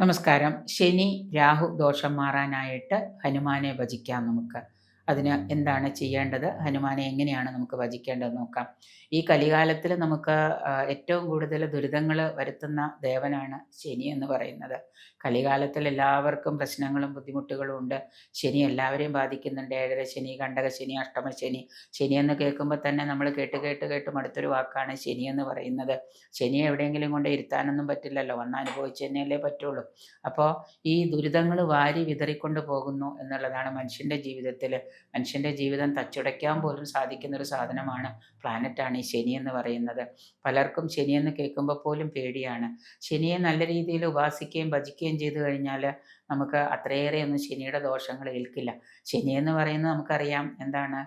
നമസ്കാരം. ശനി രാഹു ദോഷം മാറാനായിട്ട് ഹനുമാനെ ഭജിക്കാം നമുക്ക്. അതിന് എന്താണ് ചെയ്യേണ്ടത്? ഹനുമാനെ എങ്ങനെയാണ് നമുക്ക് ഭജിക്കേണ്ടത് നോക്കാം. ഈ കലികാലത്തിൽ നമുക്ക് ഏറ്റവും കൂടുതൽ ദുരിതങ്ങൾ വരുത്തുന്ന ദേവനാണ് ശനി എന്ന് പറയുന്നത്. കലികാലത്തിൽ എല്ലാവർക്കും പ്രശ്നങ്ങളും ബുദ്ധിമുട്ടുകളും ഉണ്ട്. ശനി എല്ലാവരെയും ബാധിക്കുന്നുണ്ട്. ഏഴര ശനി കണ്ടക ശനി അഷ്ടമ ശനി. ശനി എന്ന് കേൾക്കുമ്പോൾ തന്നെ നമ്മൾ കേട്ട് കേട്ട് കേട്ട് മടുത്തൊരു വാക്കാണ് ശനി എന്ന് പറയുന്നത്. ശനി എവിടെയെങ്കിലും കൊണ്ട് ഇരുത്താനൊന്നും പറ്റില്ലല്ലോ. വന്ന് അനുഭവിച്ച് തന്നെയല്ലേ പറ്റുള്ളൂ. അപ്പോൾ ഈ ദുരിതങ്ങൾ വാരി വിതറിക്കൊണ്ട് പോകുന്നു എന്നുള്ളതാണ് മനുഷ്യന്റെ ജീവിതത്തിൽ മനുഷ്യന്റെ ജീവിതം തച്ചുടയ്ക്കാൻ പോലും സാധിക്കുന്ന ഒരു സാധനമാണ് പ്ലാനറ്റാണ് ഈ ശനി എന്ന് പറയുന്നത്. പലർക്കും ശനിയെന്ന് കേൾക്കുമ്പോൾ പോലും പേടിയാണ്. ശനിയെ നല്ല രീതിയിൽ ഉപാസിക്കുകയും ഭജിക്കുകയും ചെയ്തു കഴിഞ്ഞാൽ നമുക്ക് അത്രയേറെ ഒന്നും ശനിയുടെ ദോഷങ്ങൾ ഏൽക്കില്ല. ശനി എന്ന് പറയുന്നത് നമുക്കറിയാം എന്താണ്?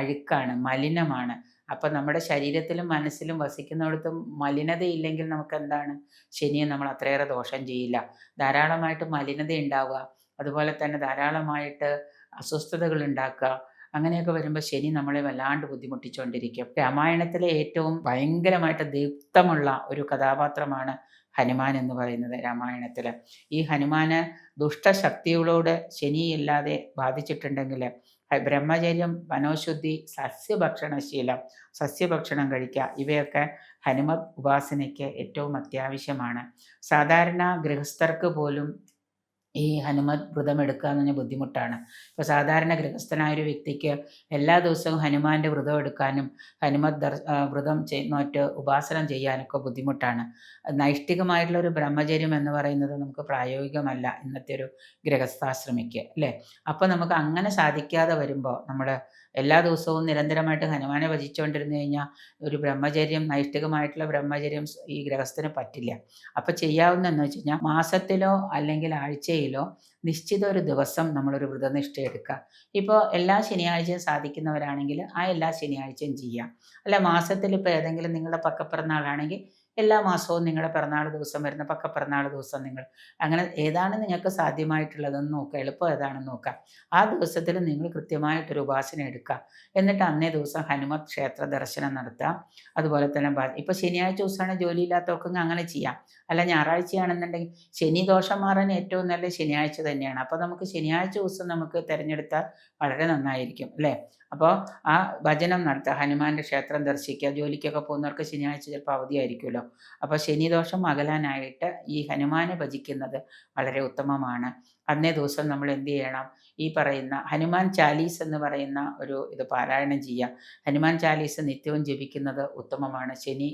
അഴുക്കാണ് മലിനമാണ്. അപ്പം നമ്മുടെ ശരീരത്തിലും മനസ്സിലും വസിക്കുന്നിടത്തും മലിനതയില്ലെങ്കിൽ നമുക്ക് എന്താണ് ശനിയെ നമ്മൾ അത്രയേറെ ദോഷം ചെയ്യില്ല. ധാരാളമായിട്ട് മലിനത ഉണ്ടാവുക അതുപോലെ തന്നെ ധാരാളമായിട്ട് അസ്വസ്ഥതകൾ ഉണ്ടാക്കുക അങ്ങനെയൊക്കെ വരുമ്പോൾ ശനി നമ്മളെ വല്ലാണ്ട് ബുദ്ധിമുട്ടിച്ചുകൊണ്ടിരിക്കും രാമായണത്തിലെ ഏറ്റവും ഭയങ്കരമായിട്ട് ദീപ്തമുള്ള ഒരു കഥാപാത്രമാണ് ഹനുമാൻ എന്ന് പറയുന്നത് രാമായണത്തിൽ ഈ ഹനുമാന് ദുഷ്ടശക്തികളോട് ശനിയില്ലാതെ ബാധിച്ചിട്ടുണ്ടെങ്കിൽ ബ്രഹ്മചര്യം മനോശുദ്ധി സസ്യഭക്ഷണശീലം സസ്യഭക്ഷണം കഴിക്കുക ഇവയൊക്കെ ഹനുമത് ഉപാസനയ്ക്ക് ഏറ്റവും അത്യാവശ്യമാണ്. സാധാരണ ഗൃഹസ്ഥർക്ക് പോലും ഈ ഹനുമത് വ്രതം എടുക്കുക എന്ന് പറഞ്ഞാൽ ബുദ്ധിമുട്ടാണ്. ഇപ്പോൾ സാധാരണ ഗൃഹസ്ഥനായ ഒരു വ്യക്തിക്ക് എല്ലാ ദിവസവും ഹനുമാന്റെ വ്രതം എടുക്കാനും ഹനുമത് ദർ വ്രതം നോറ്റ് ഉപാസനം ചെയ്യാനൊക്കെ ബുദ്ധിമുട്ടാണ്. നൈഷ്ഠികമായിട്ടുള്ള ഒരു ബ്രഹ്മചര്യം എന്ന് പറയുന്നത് നമുക്ക് പ്രായോഗികമല്ല ഇന്നത്തെ ഒരു ഗൃഹസ്ഥാശ്രമിക്ക് അല്ലേ? അപ്പോൾ നമുക്ക് അങ്ങനെ സാധിക്കാതെ വരുമ്പോൾ നമ്മൾ എല്ലാ ദിവസവും നിരന്തരമായിട്ട് ഹനുമാനെ ഭജിച്ചുകൊണ്ടിരുന്നു കഴിഞ്ഞാൽ ഒരു ബ്രഹ്മചര്യം നൈഷ്ഠികമായിട്ടുള്ള ബ്രഹ്മചര്യം ഈ ഗൃഹസ്ഥന് പറ്റില്ല. അപ്പോൾ ചെയ്യാവുന്നതെന്ന് വെച്ച് കഴിഞ്ഞാൽ മാസത്തിലോ അല്ലെങ്കിൽ ആഴ്ചയിലോ നിശ്ചിത ഒരു ദിവസം നമ്മളൊരു വ്രതനിഷ്ഠ എടുക്കുക. ഇപ്പോൾ എല്ലാ ശനിയാഴ്ചയും സാധിക്കുന്നവരാണെങ്കിൽ ആ എല്ലാ ശനിയാഴ്ചയും ചെയ്യാം. അല്ല മാസത്തിൽ ഇപ്പോൾ ഏതെങ്കിലും നിങ്ങളുടെ പക്കപ്പിറന്നാളാണെങ്കിൽ എല്ലാ മാസവും നിങ്ങളുടെ പിറന്നാൾ ദിവസം വരുന്ന പക്ക പിറന്നാൾ ദിവസം നിങ്ങൾ അങ്ങനെ ഏതാണ് നിങ്ങൾക്ക് സാധ്യമായിട്ടുള്ളതെന്ന് നോക്കുക. എളുപ്പം ഏതാണെന്ന് നോക്കുക. ആ ദിവസത്തിൽ നിങ്ങൾ കൃത്യമായിട്ടൊരു ഉപാസന എടുക്കുക. എന്നിട്ട് അന്നേ ദിവസം ഹനുമത് ക്ഷേത്ര ദർശനം നടത്തുക അതുപോലെ തന്നെ ഇപ്പോൾ ശനിയാഴ്ച ദിവസമാണ് ജോലിയില്ലാത്തവർക്കെങ്കിൽ അങ്ങനെ ചെയ്യാം. അല്ല ഞായറാഴ്ചയാണെന്നുണ്ടെങ്കിൽ ശനി ദോഷം മാറാൻ ഏറ്റവും നല്ല ശനിയാഴ്ച തന്നെയാണ്. അപ്പോൾ നമുക്ക് ശനിയാഴ്ച ദിവസം നമുക്ക് തിരഞ്ഞെടുത്താൽ വളരെ നന്നായിരിക്കും അല്ലേ? അപ്പോൾ ആ ഭജനം നടത്തുക ഹനുമാന്റെ ക്ഷേത്രം ദർശിക്കുക ജോലിക്കൊക്കെ പോകുന്നവർക്ക് ശനിയാഴ്ച ചിലപ്പോൾ അവധിയായിരിക്കുമല്ലോ. അപ്പോൾ ശനിദോഷം അകലാനായിട്ട് ഈ ഹനുമാനെ ഭജിക്കുന്നത് വളരെ ഉത്തമമാണ്. അന്നേ ദിവസം നമ്മൾ എന്ത് ചെയ്യണം? ഈ പറയുന്ന ഹനുമാൻ ചാലീസ് എന്ന് പറയുന്ന ഒരു ഇത് പാരായണം ചെയ്യുക ഹനുമാൻ ചാലീസ് നിത്യവും ജപിക്കുന്നത് ഉത്തമമാണ്. ശനി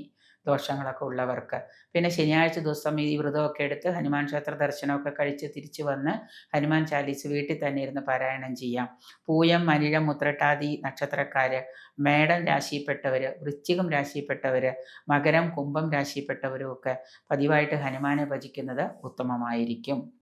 ദോഷങ്ങളൊക്കെ ഉള്ളവർക്ക്. പിന്നെ ശനിയാഴ്ച ദിവസം ഈ വ്രതമൊക്കെ എടുത്ത് ഹനുമാൻ ക്ഷേത്ര ദർശനമൊക്കെ കഴിച്ച് തിരിച്ചു വന്ന് ഹനുമാൻ ചാലീസ് വീട്ടിൽ തന്നെ ഇരുന്ന് പാരായണം ചെയ്യാം. പൂയം മനിഴം മുത്രട്ടാതി നക്ഷത്രക്കാർ മേടം രാശിയിൽപ്പെട്ടവർ വൃശ്ചികം രാശിയിൽപ്പെട്ടവർ മകരം കുംഭം രാശിയിൽപ്പെട്ടവരും ഒക്കെ പതിവായിട്ട് ഹനുമാനെ ഭജിക്കുന്നത് ഉത്തമമായിരിക്കും.